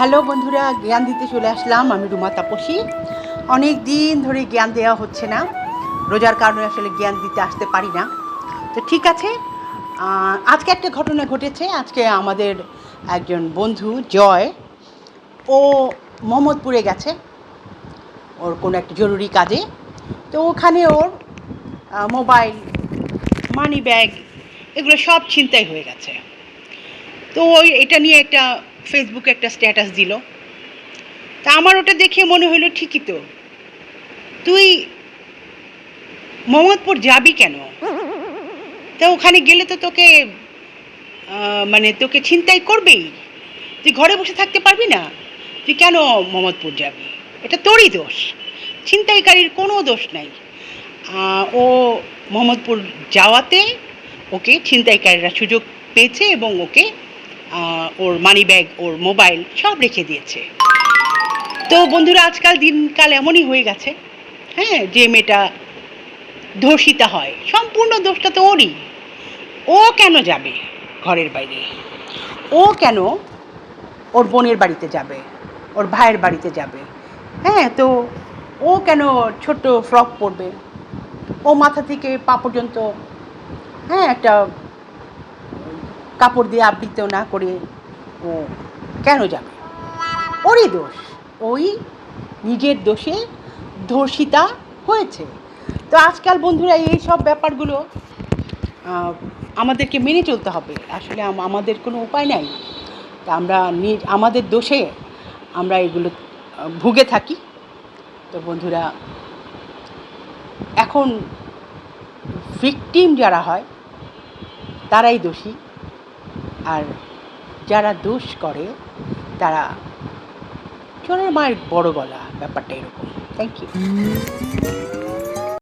Hello বন্ধুরা, জ্ঞান দিতে চলে আসলাম আমি রুমা তাপসী। অনেক দিন ধরে জ্ঞান দেওয়া হচ্ছে না, রোজার কারণে আসলে জ্ঞান দিতে আসতে পারি না। তো ঠিক আছে আজকে একটা ঘটনা ঘটেছে, আজকে আমাদের একজন বন্ধু জয়, ও মোহাম্মদপুরে গেছে, ওর কোনো একটা জরুরি কাজে। তো ওখানে ওর মোবাইল মানি ব্যাগ এগুলো সব ছিনতাই হয়ে গেছে। তো ওই, এটা নিয়ে একটা ফেসবুকে একটা স্ট্যাটাস দিল। তা আমার ওটা দেখে মনে হলো ঠিকই তো। তুই মোহাম্মদপুর যাবি কেন? তা ওখানে গেলে তো তোকে মানে তোকে ছিনতাই করবেই। তুই ঘরে বসে থাকতে পারবি না। তুই কেন মোহাম্মদপুর যাবি? এটা তোরই দোষ। ছিনতাইকারীর কোনো দোষ নাই। ও মোহাম্মদপুর যাওয়াতে ওকে ছিনতাইকারীরা সুযোগ পেয়েছে এবং ওকে ওর মানি ব্যাগ ওর মোবাইল সব রেখে দিয়েছে। তো বন্ধুরা, আজকাল দিনকাল এমনই হয়ে গেছে হ্যাঁ যে মেয়েটা ধর্ষিতা হয়। সম্পূর্ণ দোষটা তো ওরই। ও কেন যাবে ঘরের বাইরে? ও কেন ওর বোনের বাড়িতে যাবে? ওর ভাইয়ের বাড়িতে যাবে? হ্যাঁ তো ও কেন ছোট ফ্রক পরবে? ও মাথা থেকে পা পর্যন্ত হ্যাঁ একটা কাপড় দিয়ে আবৃত না করে, ও কেন যাবে? ওরই দোষ, ওই নিজের দোষে ধর্ষিতা হয়েছে। তো আজকাল বন্ধুরা এই সব ব্যাপারগুলো আমাদেরকে মেনে চলতে হবে। আসলে আমাদের কোনো উপায় নাই। তা আমরা নিজ আমাদের দোষে আমরা এগুলো ভুগে থাকি। তো বন্ধুরা, এখন ভিকটিম যারা হয়, তারাই দোষী। আর যারা দোষ করে তারা চলো মায়ের বড় গলা ব্যাপারটা এরকম। Thank you